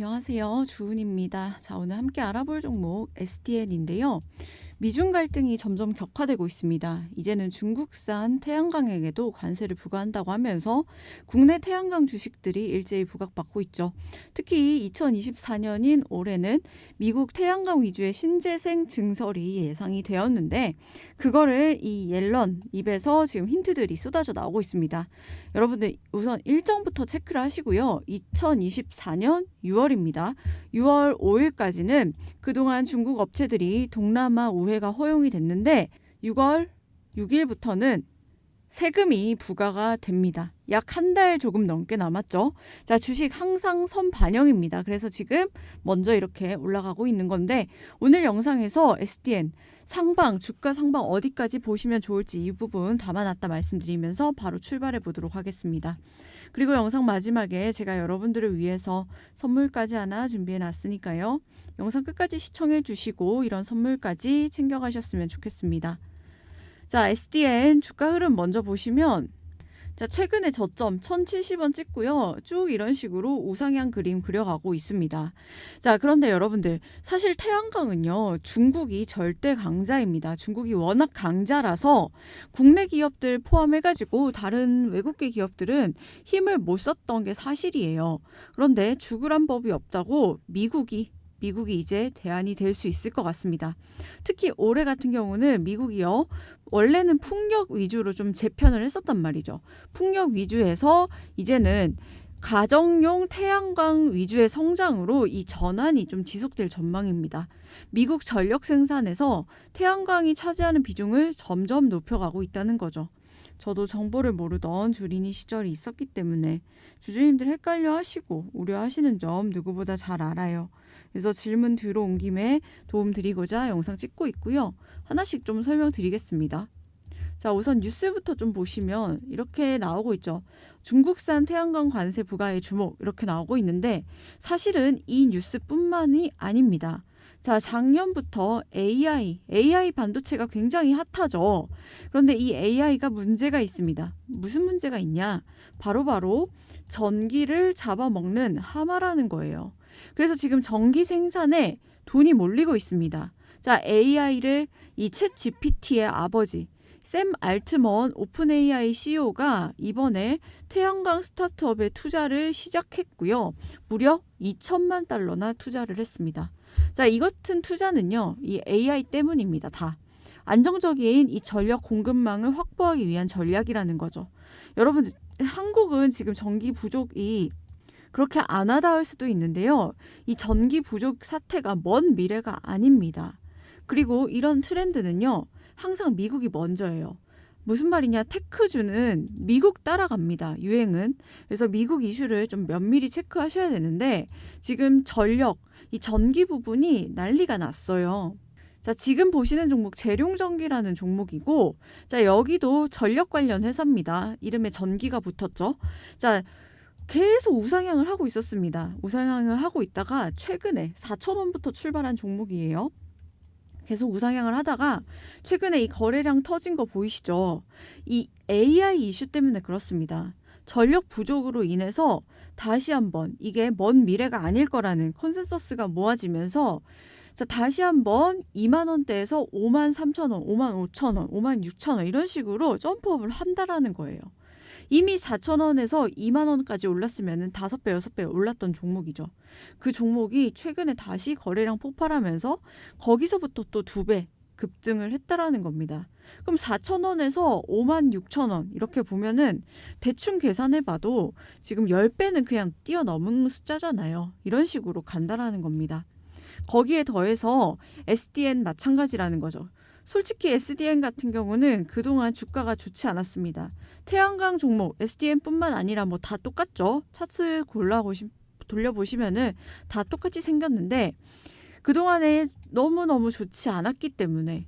안녕하세요. 주은입니다. 자, 오늘 함께 알아볼 종목 SDN인데요. 미중 갈등이 점점 격화되고 있습니다. 이제는 중국산 태양광에게도 관세를 부과한다고 하면서 국내 태양광 주식들이 일제히 부각받고 있죠. 특히 2024년인 올해는 미국 태양광 위주의 신재생 증설이 예상이 되었는데 그거를 이 옐런 입에서 지금 힌트들이 쏟아져 나오고 있습니다. 여러분들 우선 일정부터 체크를 하시고요. 2024년 6월입니다. 6월 5일까지는 그동안 중국 업체들이 동남아 우 회가 허용이 됐는데 6월 6일부터는 세금이 부과가 됩니다. 약 한 달 조금 넘게 남았죠. 자, 주식 항상 선 반영입니다. 그래서 지금 먼저 이렇게 올라가고 있는 건데 오늘 영상에서 SDN 상방, 주가 상방 어디까지 보시면 좋을지 이 부분 담아놨다 말씀드리면서 바로 출발해 보도록 하겠습니다. 그리고 영상 마지막에 제가 여러분들을 위해서 선물까지 하나 준비해 놨으니까요. 영상 끝까지 시청해 주시고 이런 선물까지 챙겨 가셨으면 좋겠습니다. 자, SDN 주가 흐름 먼저 보시면 자, 최근에 저점 1070원 찍고요. 쭉 이런 식으로 우상향 그림 그려가고 있습니다. 자, 그런데 여러분들, 사실 태양광은요, 중국이 절대 강자입니다. 중국이 워낙 강자라서 국내 기업들 포함해가지고 다른 외국계 기업들은 힘을 못 썼던 게 사실이에요. 그런데 죽으란 법이 없다고 미국이 미국이 이제 대안이 될 수 있을 것 같습니다. 특히 올해 같은 경우는 미국이요. 원래는 풍력 위주로 좀 재편을 했었단 말이죠. 풍력 위주에서 이제는 가정용 태양광 위주의 성장으로 이 전환이 좀 지속될 전망입니다. 미국 전력 생산에서 태양광이 차지하는 비중을 점점 높여가고 있다는 거죠. 저도 정보를 모르던 주린이 시절이 있었기 때문에 주주님들 헷갈려 하시고 우려하시는 점 누구보다 잘 알아요. 그래서 질문 들어온 김에 도움 드리고자 영상 찍고 있고요. 하나씩 좀 설명드리겠습니다. 자, 우선 뉴스부터 좀 보시면 이렇게 나오고 있죠. 중국산 태양광 관세 부과에 주목 이렇게 나오고 있는데 사실은 이 뉴스뿐만이 아닙니다. 자, 작년부터 AI, AI 반도체가 굉장히 핫하죠. 그런데 이 AI가 문제가 있습니다. 무슨 문제가 있냐? 바로바로 바로 전기를 잡아먹는 하마라는 거예요. 그래서 지금 전기 생산에 돈이 몰리고 있습니다. 자, AI를 이 챗 GPT의 아버지 샘 알트먼 오픈 AI CEO가 이번에 태양광 스타트업에 투자를 시작했고요. 무려 2천만 달러나 투자를 했습니다. 자, 이 같은 투자는요. 이 AI 때문입니다. 다. 안정적인 이 전력 공급망을 확보하기 위한 전략이라는 거죠. 여러분 한국은 지금 전기 부족이 그렇게 안 하다 할 수도 있는데요. 이 전기 부족 사태가 먼 미래가 아닙니다. 그리고 이런 트렌드는요. 항상 미국이 먼저예요. 무슨 말이냐? 테크주는 미국 따라갑니다. 유행은. 그래서 미국 이슈를 좀 면밀히 체크하셔야 되는데 지금 전력, 이 전기 부분이 난리가 났어요. 자, 지금 보시는 종목 재룡전기라는 종목이고 자, 여기도 전력 관련 회사입니다. 이름에 전기가 붙었죠. 자, 계속 우상향을 하고 있었습니다. 우상향을 하고 있다가 최근에 4천 원부터 출발한 종목이에요. 계속 우상향을 하다가 최근에 이 거래량 터진 거 보이시죠? 이 AI 이슈 때문에 그렇습니다. 전력 부족으로 인해서 다시 한번 이게 먼 미래가 아닐 거라는 컨센서스가 모아지면서 자, 다시 한번 2만 원대에서 5만 3천 원, 5만 5천 원, 5만 6천 원 이런 식으로 점프업을 한다라는 거예요. 이미 4천 원에서 2만 원까지 올랐으면 5배, 6배 올랐던 종목이죠. 그 종목이 최근에 다시 거래량 폭발하면서 거기서부터 또 2배 급등을 했다라는 겁니다. 그럼 4천 원에서 5만 6천 원 이렇게 보면은 대충 계산해 봐도 지금 10배는 그냥 뛰어넘은 숫자잖아요. 이런 식으로 간다라는 겁니다. 거기에 더해서 SDN 마찬가지라는 거죠. 솔직히 SDN 같은 경우는 그동안 주가가 좋지 않았습니다. 태양광 종목 SDN뿐만 아니라 뭐 다 똑같죠. 차트 골라보시 돌려보시면은 다 똑같이 생겼는데 그동안에 너무너무 좋지 않았기 때문에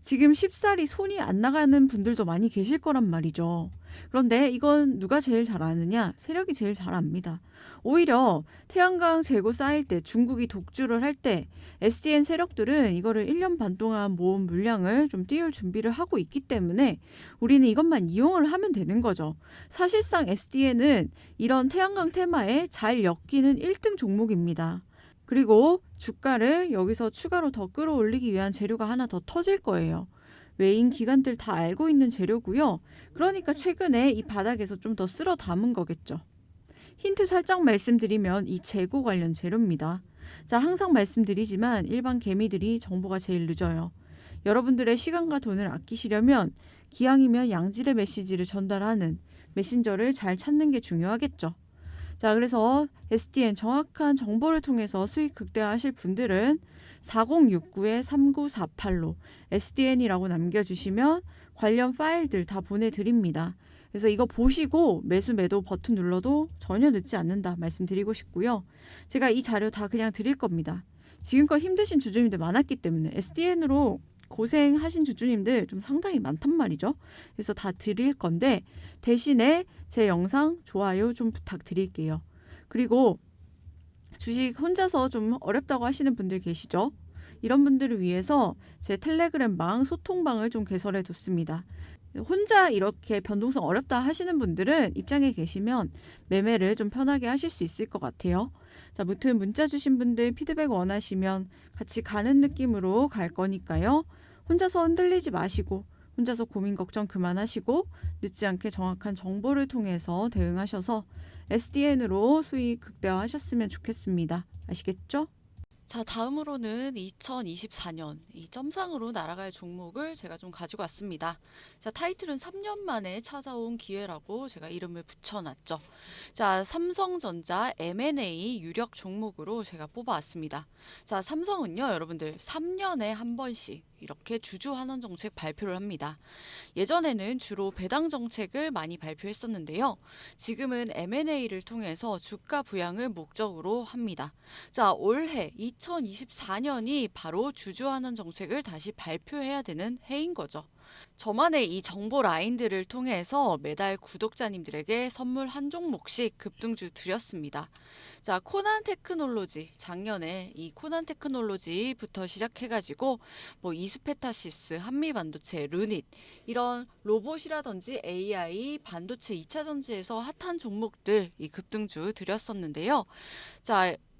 지금 쉽사리 손이 안 나가는 분들도 많이 계실 거란 말이죠. 그런데 이건 누가 제일 잘 아느냐? 세력이 제일 잘 압니다. 오히려 태양광 재고 쌓일 때 중국이 독주를 할 때 SDN 세력들은 이거를 1년 반 동안 모은 물량을 좀 띄울 준비를 하고 있기 때문에 우리는 이것만 이용을 하면 되는 거죠. 사실상 SDN은 이런 태양광 테마에 잘 엮이는 1등 종목입니다. 그리고 주가를 여기서 추가로 더 끌어올리기 위한 재료가 하나 더 터질 거예요. 외인 기관들 다 알고 있는 재료고요. 그러니까 최근에 이 바닥에서 좀 더 쓸어 담은 거겠죠. 힌트 살짝 말씀드리면 이 재고 관련 재료입니다. 자, 항상 말씀드리지만 일반 개미들이 정보가 제일 늦어요. 여러분들의 시간과 돈을 아끼시려면 기왕이면 양질의 메시지를 전달하는 메신저를 잘 찾는 게 중요하겠죠. 자, 그래서 SDN 정확한 정보를 통해서 수익 극대화하실 분들은 4069-3948로 SDN이라고 남겨주시면 관련 파일들 다 보내드립니다. 그래서 이거 보시고 매수 매도 버튼 눌러도 전혀 늦지 않는다 말씀드리고 싶고요. 제가 이 자료 다 그냥 드릴 겁니다. 지금껏 힘드신 주주님들 많았기 때문에 SDN으로 고생하신 주주님들 좀 상당히 많단 말이죠. 그래서 다 드릴 건데 대신에 제 영상 좋아요 좀 부탁드릴게요. 그리고 주식 혼자서 좀 어렵다고 하시는 분들 계시죠? 이런 분들을 위해서 제 텔레그램방 소통방을 좀 개설해 뒀습니다. 혼자 이렇게 변동성 어렵다 하시는 분들은 입장에 계시면 매매를 좀 편하게 하실 수 있을 것 같아요. 자, 무튼 문자 주신 분들 피드백 원하시면 같이 가는 느낌으로 갈 거니까요. 혼자서 흔들리지 마시고 혼자서 고민 걱정 그만하시고 늦지 않게 정확한 정보를 통해서 대응하셔서 SDN으로 수익 극대화하셨으면 좋겠습니다. 아시겠죠? 자, 다음으로는 2024년 이 점상으로 날아갈 종목을 제가 좀 가지고 왔습니다. 자, 타이틀은 3년 만에 찾아온 기회라고 제가 이름을 붙여놨죠. 자, 삼성전자 M&A 유력 종목으로 제가 뽑아왔습니다. 자, 삼성은요, 여러분들 3년에 한 번씩 이렇게 주주 환원 정책 발표를 합니다. 예전에는 주로 배당 정책을 많이 발표했었는데요. 지금은 M&A를 통해서 주가 부양을 목적으로 합니다. 자, 올해 2024년이 바로 주주 환원 정책을 다시 발표해야 되는 해인 거죠. 저만의 이 정보 라인들을 통해서 매달 구독자님들에게 선물 한 종목씩 급등주 드렸습니다. 자, 코난 테크놀로지 작년에 이 코난 테크놀로지부터 시작해가지고 뭐 이스페타시스, 한미반도체, 르닛 이런 로봇이라든지 AI, 반도체 2차 전지에서 핫한 종목들 이 급등주 드렸었는데요. 자,